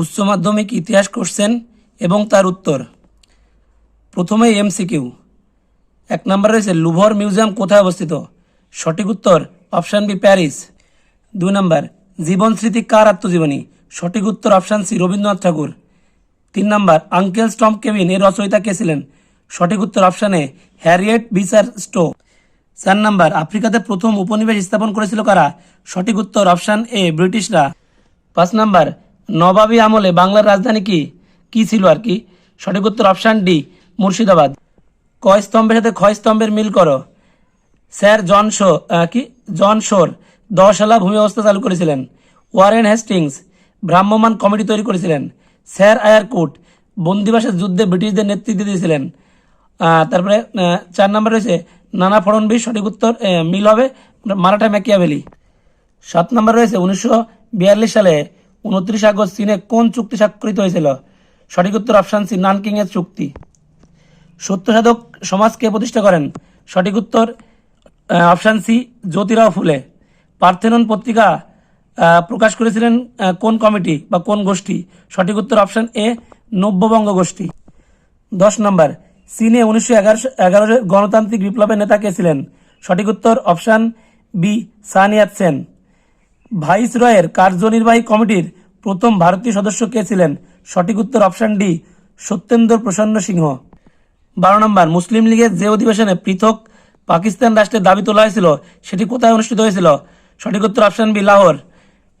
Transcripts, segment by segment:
উচ্চ মাধ্যমিক ইতিহাস কোশ্চেন এবং তার উত্তর। প্রথমে এমসিকিউ। এক নম্বর রয়েছে, লুভর মিউজিয়াম কোথায় অবস্থিত? সঠিক উত্তর, অপশান বি প্যারিস। দুই নম্বর, জীবন স্মৃতি কার আত্মজীবনী? সঠিক উত্তর, অপশান সি, রবীন্দ্রনাথ ঠাকুর। তিন নম্বর, আঙ্কেল স্টম কেভিন, এর রচয়িতা কে ছিলেন? সঠিক উত্তর, অপশানে হ্যারিয়েট বিচার স্টো চার নম্বর, আফ্রিকাতে প্রথম উপনিবেশ স্থাপন করেছিল কারা? সঠিক উত্তর, অপশান এ, ব্রিটিশরা। পাঁচ নাম্বার নবাবী আমলে বাংলার রাজধানী কি? কি ছিল আর কি? সঠিক উত্তর অপশান ডি, মুর্শিদাবাদ। কয় স্তম্ভের সাথে ক্ষয় স্তম্ভের মিল করো? স্যার জন শো কি? জন শোর, দশালা ভূমি ব্যবস্থা চালু করেছিলেন। ওয়ারেন হেস্টিংস ভ্রাম্যমান কমিটি তৈরি করেছিলেন। স্যার আয়ারকুট বন্দিবাসের যুদ্ধে ব্রিটিশদের নেতৃত্ব দিয়েছিলেন। তারপরে চার নম্বর রয়েছে, নানা ফড়নবিস সঠিক উত্তর মিল হবে মারাঠা ম্যাকিয়াভেলি। সাত নম্বর রয়েছে, উনিশশো বিয়াল্লিশ সালে উনত্রিশ আগস্ট চীনে কোন চুক্তি স্বাক্ষরিত হয়েছিল? সঠিক উত্তর অপশান সি নানকিং এর চুক্তি। সত্য সাধক সমাজকে প্রতিষ্ঠা করেন। সঠিক উত্তর অপশান সি, জ্যোতিরাও ফুলে। পার্থেনন পত্রিকা প্রকাশ করেছিলেন কোন কমিটি বা কোন গোষ্ঠী? সঠিক উত্তর অপশান এ, নব্যবঙ্গ গোষ্ঠী। দশ নম্বর, চীনে উনিশশো এগারো এগারো গণতান্ত্রিক বিপ্লবের নেতা কে ছিলেন? সঠিক উত্তর option B, Saniyat Sen. Vice রয়ের কার্যনির্বাহী কমিটির প্রথম ভারতীয় সদস্য কে ছিলেন? সঠিক উত্তর অপশান ডি সত্যেন্দ্র প্রসন্ন সিংহ। বারো নম্বর মুসলিম লীগের যে অধিবেশনে পৃথক পাকিস্তান রাষ্ট্রের দাবি তোলা হয়েছিল সেটি কোথায় অনুষ্ঠিত হয়েছিল? সঠিক উত্তর অপশান বি লাহোর।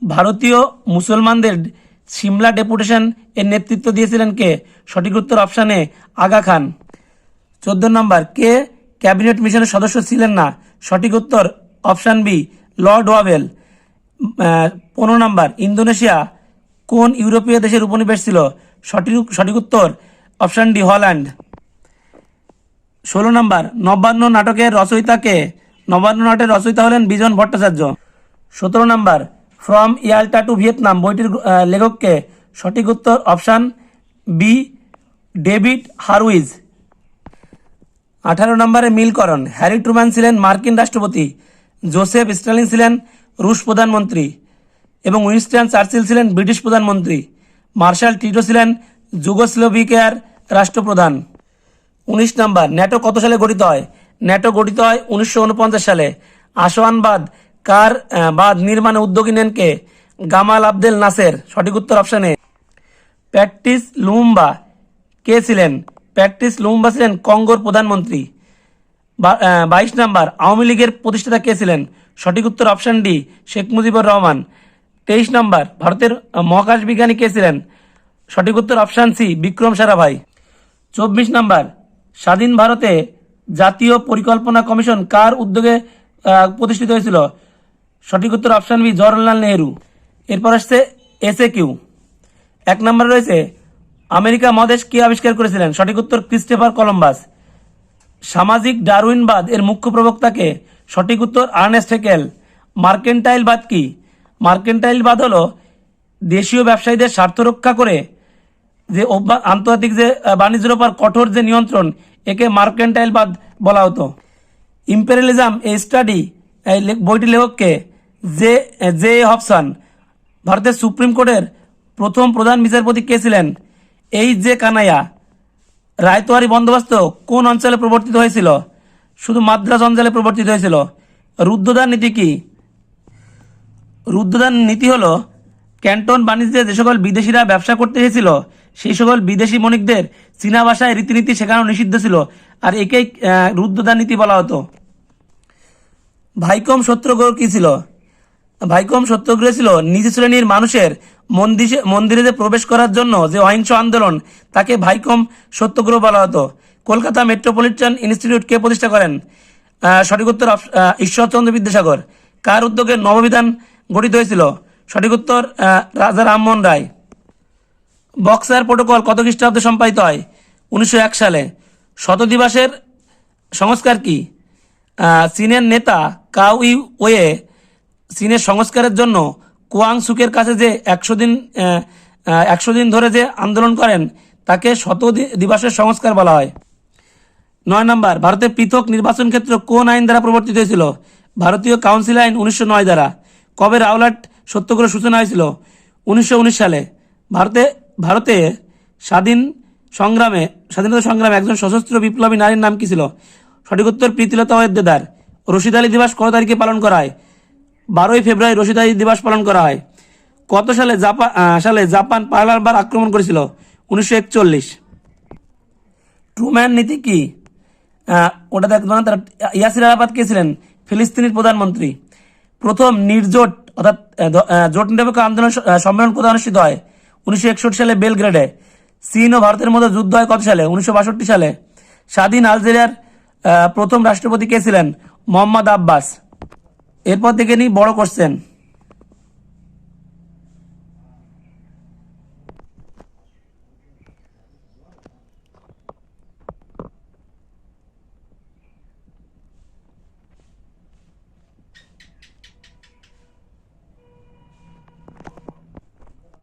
ভারতীয় মুসলমানদের সিমলা ডেপুটেশন এর নেতৃত্ব দিয়েছিলেন কে? সঠিক উত্তর অপশান আগা খান। চোদ্দ নম্বর কে ক্যাবিনেট মিশনের সদস্য ছিলেন না? সঠিক উত্তর অপশান বি লর্ড ওয়াবেল। আহ, পনেরো নম্বর, ইন্দোনেশিয়া কোন ইউরোপীয় দেশের উপনিবেশ ছিল? সঠিক সঠিক উত্তর, অপশান ডি, হল্যান্ড। ষোলো নম্বর, নবান্ন নাটকের রচয়িতাকে নবান্ন নাটের রচয়িতা হলেন বিজন ভট্টাচার্য। সতেরো নম্বর, ফ্রম ইয়াল্টা টু ভিয়েতনাম, বইটির লেখককে সঠিক উত্তর, অপশান বি, ডেভিড হারউইজ। আঠারো নম্বরে মিলকরণ, হ্যারি ট্রুম্যান ছিলেন মার্কিন রাষ্ট্রপতি, জোসেফ স্টালিন ছিলেন রুশ প্রধানমন্ত্রী এবং উইনস্টন চার্চিল ছিলেন ব্রিটিশ প্রধানমন্ত্রী। মার্শাল টিটো ছিলেন যুগোস্লোভিকিয়ার রাষ্ট্রপ্রধান। উনিশ নম্বর, ন্যাটো কত সালে গঠিত হয়? ন্যাটো গঠিত হয় উনিশশো উনপঞ্চাশ সালে। আসোয়ানবাদ কার বাদ নির্মাণে উদ্যোগী নেন কে? গামাল আবদেল নাসের। সঠিক উত্তর অপশানে প্যাকটিস লুম্বা, কে ছিলেন? প্যাকটিস লুম্বা ছিলেন কঙ্গোর প্রধানমন্ত্রী। বাইশ নাম্বার, আওয়ামী লীগের প্রতিষ্ঠাতা কে ছিলেন? সঠিক উত্তর অপশান ডি শেখ মুজিবুর রহমান। তেইশ নম্বর, ভারতের মহাকাশ বিজ্ঞানী কে ছিলেন? সঠিক উত্তর অপশান সি বিক্রম সারাভাই চব্বিশ নম্বর, স্বাধীন ভারতে জাতীয় পরিকল্পনা কমিশন কার উদ্যোগে প্রতিষ্ঠিত হয়েছিল? সঠিক উত্তর অপশান বি জওয়াহরলাল নেহেরু। এরপর আসছে এসএ কিউ এক নম্বরে রয়েছে, আমেরিকা মহাদেশ কে আবিষ্কার করেছিলেন? সঠিক উত্তর ক্রিস্টোফার কলম্বাস। সামাজিক ডারউইনবাদ এর মুখ্য প্রবক্তাকে সঠিক উত্তর আর্নেস্ট হেকেল। মার্কেন্টাইলবাদ কি? মার্কেন্টাইলবাদ হলো দেশীয় ব্যবসায়ীদের স্বার্থ রক্ষা করে যে আন্তর্জাতিক যে বাণিজ্যের উপর কঠোর যে নিয়ন্ত্রণ, একে মার্কেন্টাইলবাদ বলা হতো। ইম্পেরিয়ালিজম এই স্টাডি, এই বইটি লেখককে জে জে হবসন ভারতের সুপ্রিম কোর্টের প্রথম প্রধান বিচারপতি কে ছিলেন? এই যে কানাইয়া। রায়তোয়ারি বন্দোবস্ত কোন অঞ্চলে প্রবর্তিত হয়েছিল? শুধু মাদ্রাজ অঞ্চলে প্রবর্তিত হয়েছিল। রুদ্ধদান নীতি কি? রুদ্ধদান নীতি হলো ক্যান্টন বাণিজ্যে যে সকল বিদেশিরা ব্যবসা করতে এসেছিল সেই সকল বিদেশি বণিকদের চীনা ভাষায় রীতিনীতি শেখানো নিষিদ্ধ ছিল আর একেই আহ, রুদ্ধদান নীতি বলা হতো। ভাইকম সত্যগ্রহ কি ছিল? ভাইকম সত্যগ্রহ ছিল নিজ শ্রেণির মানুষের মন্দিরে মন্দিরে প্রবেশ করার জন্য যে অহিংস আন্দোলন তাকে ভাইকম সত্যগ্রহ বলা হতো। কলকাতা মেট্রোপলিটন ইনস্টিটিউট কে প্রতিষ্ঠা করেন? সঠিক উত্তর ঈশ্বরচন্দ্র বিদ্যাসাগর। কার উদ্যোগে নববিধান গঠিত হয়েছিল? সঠিক উত্তর রাজা রামমোহন রায়। বক্সার প্রোটোকল কত খ্রিস্টাব্দে সম্পাদিত হয়? উনিশশো এক সালে। শতদিবাসের সংস্কার কি? চীনের নেতা কাউ ওয়ে চীনের সংস্কারের জন্য কুয়াং সুকের কাছে যে একশো দিন একশো দিন ধরে যে আন্দোলন করেন, তাকে শত দিবসের সংস্কার বলা হয়। নয় নম্বর, ভারতের পৃথক নির্বাচন ক্ষেত্র কোন আইন দ্বারা প্রবর্তিত হয়েছিল? ভারতীয় কাউন্সিল আইন উনিশশো নয় দ্বারা। কবে রাওলাট সত্যগ্রহ সূচনা হয়েছিল? উনিশশো উনিশ সালে। ভারতে ভারতে স্বাধীন সংগ্রামে, স্বাধীনতা সংগ্রামে একজন সশস্ত্র বিপ্লবী নারীর নাম কি ছিল? সঠিক উত্তর, প্রীতিলতা ওয়েদ্দেদার রশিদ আলী দিবস কত তারিখে পালন করা হয়? বারোই ফেব্রুয়ারি রশিদ আলী দিবস পালন করা হয়। কত সালে জাপান সালে জাপান পার্লারবার আক্রমণ করেছিল? উনিশশো একচল্লিশ। ট্রুম্যান নীতি কি? ওটা দেখব না, তারা, ইয়াসির আরাফাত কে ছিলেন? ফিলিস্তিনের প্রধানমন্ত্রী। প্রথম নির্জোট, অর্থাৎ জোট নিরপেক্ষ আন্দোলন সম্মেলন কোথায় অনুষ্ঠিত হয় উনিশশো একষট্টি সালে বেলগ্রেডে। চীন ও ভারতের মধ্যে যুদ্ধ হয় কত সালে? উনিশশো বাষট্টি সালে। স্বাধীন আলজেরিয়ার প্রথম রাষ্ট্রপতি কে ছিলেন? মোহাম্মদ আব্বাস। এরপর থেকে নিই বড় কোশ্চেন